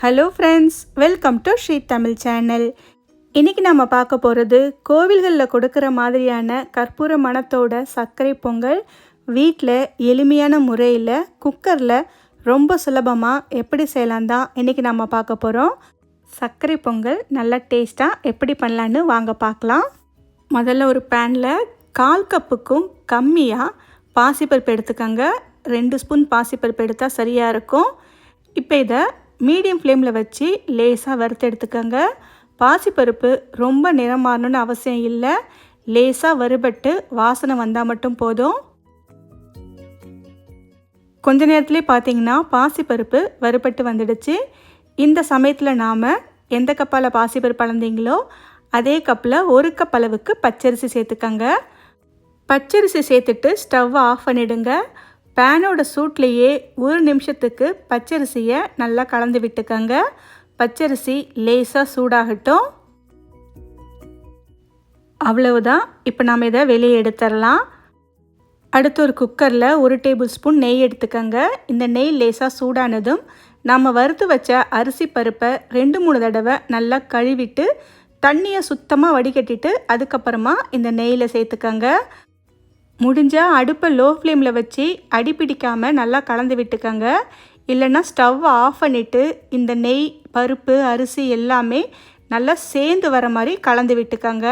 Hello friends welcome to Sri Tamil channel இன்றைக்கி நம்ம பார்க்க போகிறது கோவில்களில் கொடுக்குற மாதிரியான கற்பூர மணத்தோட சர்க்கரை பொங்கல் வீட்டில் எளிமையான முறையில் குக்கரில் ரொம்ப சுலபமாக எப்படி செய்யலாம் தான் இன்றைக்கி நம்ம பார்க்க போகிறோம் சர்க்கரை பொங்கல் நல்லா டேஸ்ட்டாக எப்படி பண்ணலான்னு வாங்க பார்க்கலாம். முதல்ல ஒரு பேனில் கால் கப்புக்கும் கம்மியாக பாசிப்பருப்பு எடுத்துக்கோங்க. ரெண்டு ஸ்பூன் பாசிப்பருப்பு எடுத்தால் சரியாக இருக்கும். இப்போ இதை மீடியம் ஃப்ளேமில் வச்சு லேசாக வறுத்து எடுத்துக்கோங்க. பாசிப்பருப்பு ரொம்ப நிறம் மாறணும்னு அவசியம் இல்லை. லேசாக வறுபட்டு வாசனை வந்தால் மட்டும் போதும். கொஞ்ச நேரத்துலேயே பார்த்தீங்கன்னா பாசிப்பருப்பு வறுபட்டு வந்துடுச்சு. இந்த சமயத்தில் நாம் எந்த கப்பால் பாசிப்பருப்பு அளந்தீங்களோ அதே கப்பில் ஒரு கப் அளவுக்கு பச்சரிசி சேர்த்துக்கங்க. பச்சரிசி சேர்த்துட்டு ஸ்டவ்வை ஆஃப் பண்ணிடுங்க. பேனோட சூட்லேயே ஒரு நிமிஷத்துக்கு பச்சரிசியை நல்லா கலந்து விட்டுக்கங்க. பச்சரிசி லேசாக சூடாகட்டும். அவ்வளவுதான். இப்போ நாம் இதை வெளியே எடுத்துடலாம். அடுத்து ஒரு குக்கரில் ஒரு டேபிள் ஸ்பூன் நெய் எடுத்துக்கங்க. இந்த நெய் லேசாக சூடானதும் நம்ம வறுத்து வச்ச அரிசி பருப்பை ரெண்டு மூணு தடவை நல்லா கழுவிட்டு தண்ணியை சுத்தமாக வடிகட்டிட்டு அதுக்கப்புறமா இந்த நெய்யில் சேர்த்துக்கங்க. முடிஞ்சால் அடுப்பை லோ ஃப்ளேமில் வச்சு அடி பிடிக்காமல் நல்லா கலந்து விட்டுக்கோங்க. இல்லைன்னா ஸ்டவ்வை ஆஃப் பண்ணிவிட்டு இந்த நெய் பருப்பு அரிசி எல்லாமே நல்லா சேர்ந்து வர மாதிரி கலந்து விட்டுக்கோங்க.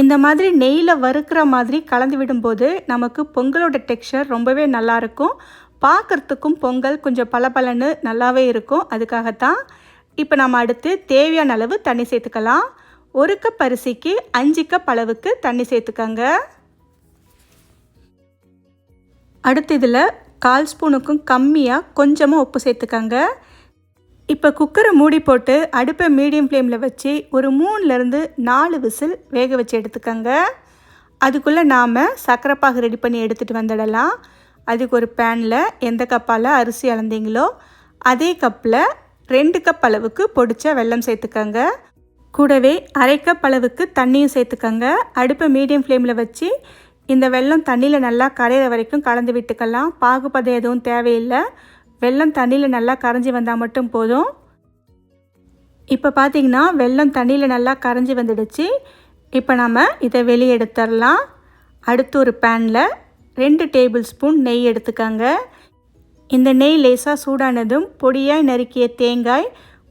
இந்த மாதிரி நெய்யில் வறுக்கிற மாதிரி கலந்து விடும்போது நமக்கு பொங்கலோட டெக்ஸ்சர் ரொம்பவே நல்லாயிருக்கும் பார்க்குறதுக்கும் பொங்கல் கொஞ்சம் பளபளன்னு நல்லாவே இருக்கும். அதுக்காகத்தான் இப்போ நம்ம அடுத்து தேவையான அளவு தண்ணி சேர்த்துக்கலாம். ஒரு கப் அரிசிக்கு அஞ்சு கப் அளவுக்கு தண்ணி சேர்த்துக்கங்க. அடுத்து இதில் கால் ஸ்பூனுக்கும் கம்மியாக கொஞ்சமாக உப்பு சேர்த்துக்கங்க. இப்போ குக்கரை மூடி போட்டு அடுப்பை மீடியம் ஃப்ளேமில் வச்சு ஒரு மூணுலேருந்து நாலு விசில் வேக வச்சு எடுத்துக்கங்க. அதுக்குள்ளே நாம் சக்கரைப்பாகு ரெடி பண்ணி எடுத்துகிட்டு வந்துடலாம். அதுக்கு ஒரு பேனில் எந்த கப்பால் அரிசி அளந்தீங்களோ அதே கப்பில் ரெண்டு கப் அளவுக்கு பொடிச்ச வெல்லம் சேர்த்துக்கங்க. கூடவே அரை கப் அளவுக்கு தண்ணியும் சேர்த்துக்கங்க. அடுப்பை மீடியம் ஃப்ளேமில் வச்சு இந்த வெல்லம் தண்ணியில் நல்லா கரையிற வரைக்கும் கலந்து விட்டுக்கலாம். பாகுபதம் எதுவும் தேவையில்லை. வெள்ளம் தண்ணியில் நல்லா கரைஞ்சி வந்தால் மட்டும் போதும். இப்போ பார்த்தீங்கன்னா வெள்ளம் தண்ணியில் நல்லா கரைஞ்சி வந்துடுச்சு. இப்போ நம்ம இதை வெளியே எடுத்துடலாம். அடுத்து ஒரு பேனில் ரெண்டு டேபிள் ஸ்பூன் நெய் எடுத்துக்கோங்க. இந்த நெய் லேசாக சூடானதும் பொடியாய் நறுக்கிய தேங்காய்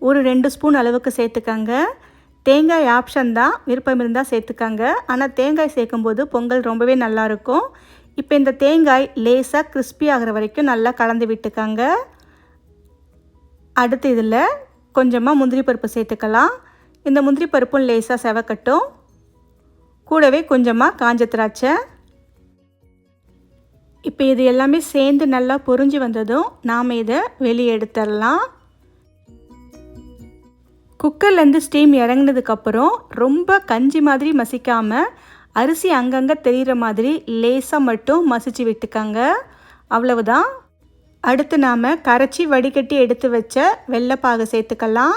ஒரு ரெண்டு ஸ்பூன் அளவுக்கு சேர்த்துக்கங்க. தேங்காய் ஆப்ஷன் தான் விருப்பம் இருந்தால் சேர்த்துக்கங்க. ஆனால் தேங்காய் சேர்க்கும்போது பொங்கல் ரொம்பவே நல்லாயிருக்கும். இப்போ இந்த தேங்காய் லேசாக கிறிஸ்பி ஆகிற வரைக்கும் நல்லா கலந்து விட்டுக்கங்க. அடுத்து இதில் கொஞ்சமாக முந்திரி பருப்பு சேர்த்துக்கலாம். இந்த முந்திரி பருப்பும் லேசாக செவக்கட்டும். கூடவே கொஞ்சமாக காஞ்ச திராட்சை. இப்போ இது எல்லாமே சேர்ந்து நல்லா பொறிஞ்சு வந்ததும் நாம் இதை வெளியே எடுத்துடலாம். குக்கர்லேருந்து ஸ்டீம் இறங்கினதுக்கப்புறம் ரொம்ப கஞ்சி மாதிரி மசிக்காமல் அரிசி அங்கங்கே தெரிகிற மாதிரி லேசாக மட்டும் மசிச்சு விட்டுக்காங்க. அவ்வளவுதான். அடுத்து நாம் கரைச்சி வடிகட்டி எடுத்து வச்ச வெள்ளைப்பாகு சேர்த்துக்கலாம்.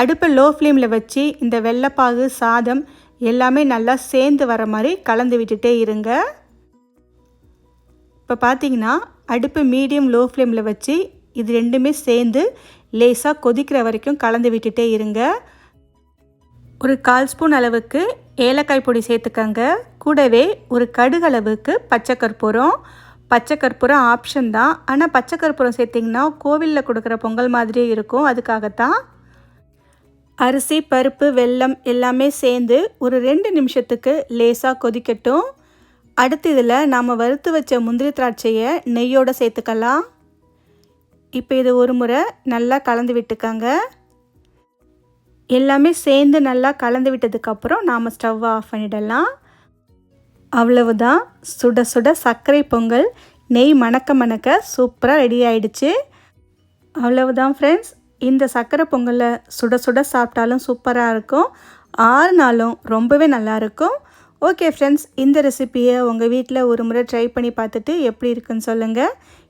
அடுப்பை லோ ஃப்ளேமில் வச்சு இந்த வெள்ளைப்பாகு சாதம் எல்லாமே நல்லா சேர்ந்து வர மாதிரி கலந்து விட்டுட்டே இருங்க. இப்போ பார்த்தீங்கன்னா அடுப்பு மீடியம் லோ ஃப்ளேமில் வச்சு இது ரெண்டுமே சேர்ந்து லேசாக கொதிக்கிற வரைக்கும் கலந்து விட்டுட்டே இருங்க. ஒரு கால் ஸ்பூன் அளவுக்கு ஏலக்காய் பொடி சேர்த்துக்கங்க. கூடவே ஒரு கடுகளவுக்கு பச்சை கற்பூரம். பச்சை கற்பூரம் ஆப்ஷன் தான். ஆனால் பச்சை கற்பூரம் சேர்த்திங்கன்னா கோவிலில் கொடுக்குற பொங்கல் மாதிரியே இருக்கும். அதுக்காகத்தான் அரிசி பருப்பு வெல்லம் எல்லாமே சேர்ந்து ஒரு ரெண்டு நிமிஷத்துக்கு லேசாக கொதிக்கட்டும். அடுத்து இதில் நாம் வறுத்து வச்ச முந்திரி திராட்சையை நெய்யோடு சேர்த்துக்கலாம். இப்போ இது ஒரு முறை நல்லா கலந்து விட்டுக்கங்க. எல்லாமே சேர்ந்து நல்லா கலந்து விட்டதுக்கப்புறம் நாம் ஸ்டவ் ஆஃப் பண்ணிடலாம். அவ்வளவுதான். சுட சுட சர்க்கரை பொங்கல். நெய் மணக்க மணக்க சூப்பராக ரெடி ஆயிடுச்சு. அவ்வளவுதான் ஃப்ரெண்ட்ஸ் இந்த சர்க்கரை பொங்கலை சுட சுட சாப்பிட்டாலும் சூப்பராக இருக்கும். ஆறு நாளும் ரொம்பவே நல்லாயிருக்கும் ஓகே ஃப்ரெண்ட்ஸ் இந்த ரெசிப்பியை உங்கள் வீட்டில் ஒரு முறை ட்ரை பண்ணி பார்த்துட்டு எப்படி இருக்குன்னு சொல்லுங்கள்